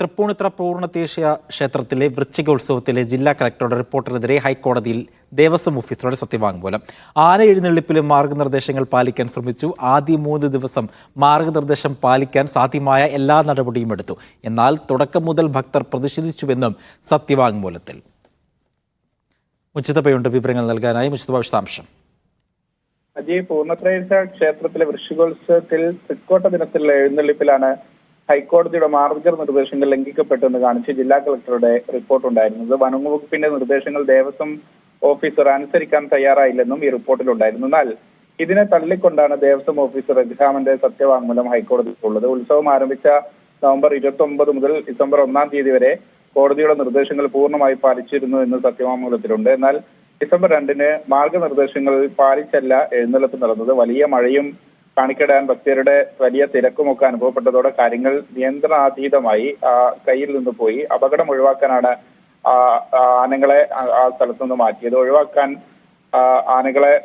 തൃപ്പൂണിത്തുറ പൂർണതീശ ക്ഷേത്രത്തിലെ വൃശ്ചികോത്സവത്തിലെ ജില്ലാ കളക്ടറുടെ റിപ്പോർട്ടിനെതിരെ ഹൈക്കോടതിയിൽ ദേവസ്വം ഓഫീസറുടെ സത്യവാങ്മൂലം. ആന എഴുന്നള്ളിപ്പിലും മാർഗനിർദ്ദേശങ്ങൾ പാലിക്കാൻ ശ്രമിച്ചു. ആദ്യ മൂന്ന് ദിവസം മാർഗനിർദ്ദേശം പാലിക്കാൻ സാധ്യമായ എല്ലാ നടപടിയും എടുത്തു. എന്നാൽ തുടക്കം മുതൽ ഭക്തർ പ്രതിഷേധിച്ചുവെന്നും സത്യവാങ്മൂലത്തിൽ. മുച്ചിതപ്പയുണ്ട് വിവരങ്ങൾ നൽകാനായി മുച്ചിതപ്പ വിശദാംശം. അജയ് പൂർണത്രേശ ക്ഷേത്രത്തിലെ വൃശ്ചികോത്സവത്തിൽ തൃക്കോട്ട ദിനത്തിലുള്ള എഴുന്നള്ളിപ്പിലാണ് ഹൈക്കോടതിയുടെ മാർഗനിർദ്ദേശങ്ങൾ ലംഘിക്കപ്പെട്ടെന്ന് കാണിച്ച് ജില്ലാ കളക്ടറുടെ റിപ്പോർട്ട് ഉണ്ടായിരുന്നത്. വനംവകുപ്പിന്റെ നിർദ്ദേശങ്ങൾ ദേവസ്വം ഓഫീസർ അനുസരിക്കാൻ തയ്യാറായില്ലെന്നും ഈ റിപ്പോർട്ടിലുണ്ടായിരുന്നു എന്നാൽ ഇതിനെ തള്ളിക്കൊണ്ടാണ് ദേവസ്വം ഓഫീസർ എഗ്സാമിന്റെ സത്യവാങ്മൂലം ഹൈക്കോടതിക്കുള്ളത് ഉത്സവം ആരംഭിച്ച നവംബർ ഇരുപത്തി ഒമ്പത് മുതൽ ഡിസംബർ ഒന്നാം തീയതി വരെ കോടതിയുടെ നിർദ്ദേശങ്ങൾ പൂർണമായി പാലിച്ചിരുന്നു എന്ന് സത്യവാങ്മൂലത്തിലുണ്ട്. എന്നാൽ ഡിസംബർ രണ്ടിന് മാർഗനിർദ്ദേശങ്ങൾ പാലിച്ചല്ല എഴുന്നള്ളത്ത് നടന്നത്. വലിയ മഴയും കാണിക്കടാൻ ഭക്തരുടെ വലിയ തിരക്കുമൊക്കെ അനുഭവപ്പെട്ടതോടെ കാര്യങ്ങൾ നിയന്ത്രണാതീതമായി കയ്യിൽ നിന്ന് പോയി. അപകടം ഒഴിവാക്കാനാണ് ആനകളെ ആ- സ്ഥലത്തു നിന്ന് മാറ്റിയത്. ഒഴിവാക്കാൻ ആനകളെ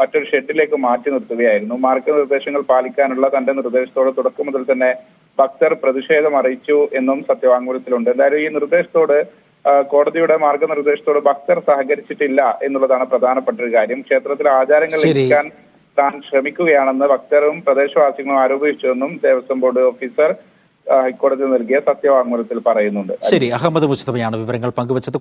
മറ്റൊരു ഷെഡിലേക്ക് മാറ്റി നിർത്തുകയായിരുന്നു. മാർഗനിർദ്ദേശങ്ങൾ പാലിക്കാനുള്ള തന്റെ നിർദ്ദേശത്തോട് തുടക്കം മുതൽ തന്നെ ഭക്തർ പ്രതിഷേധം അറിയിച്ചു എന്നും സത്യവാങ്മൂലത്തിലുണ്ട്. എന്തായാലും ഈ നിർദ്ദേശത്തോട് കോടതിയുടെ മാർഗനിർദ്ദേശത്തോട് ഭക്തർ സഹകരിച്ചിട്ടില്ല എന്നുള്ളതാണ് പ്രധാനപ്പെട്ട ഒരു കാര്യം. ക്ഷേത്രത്തിലെ ആചാരങ്ങൾ ശരി. താൻ ശ്രമിക്കുകയാണെന്ന് ഭക്തരും പ്രദേശവാസികളും ആരോപിച്ചുവെന്നും ദേവസ്വം ബോർഡ് ഓഫീസർ ഹൈക്കോടതി നൽകിയ സത്യവാങ്മൂലത്തിൽ പറയുന്നുണ്ട്. ശരി അഹമ്മദ് മുസ്തഫയാണ് വിവരങ്ങൾ പങ്കുവച്ചത്.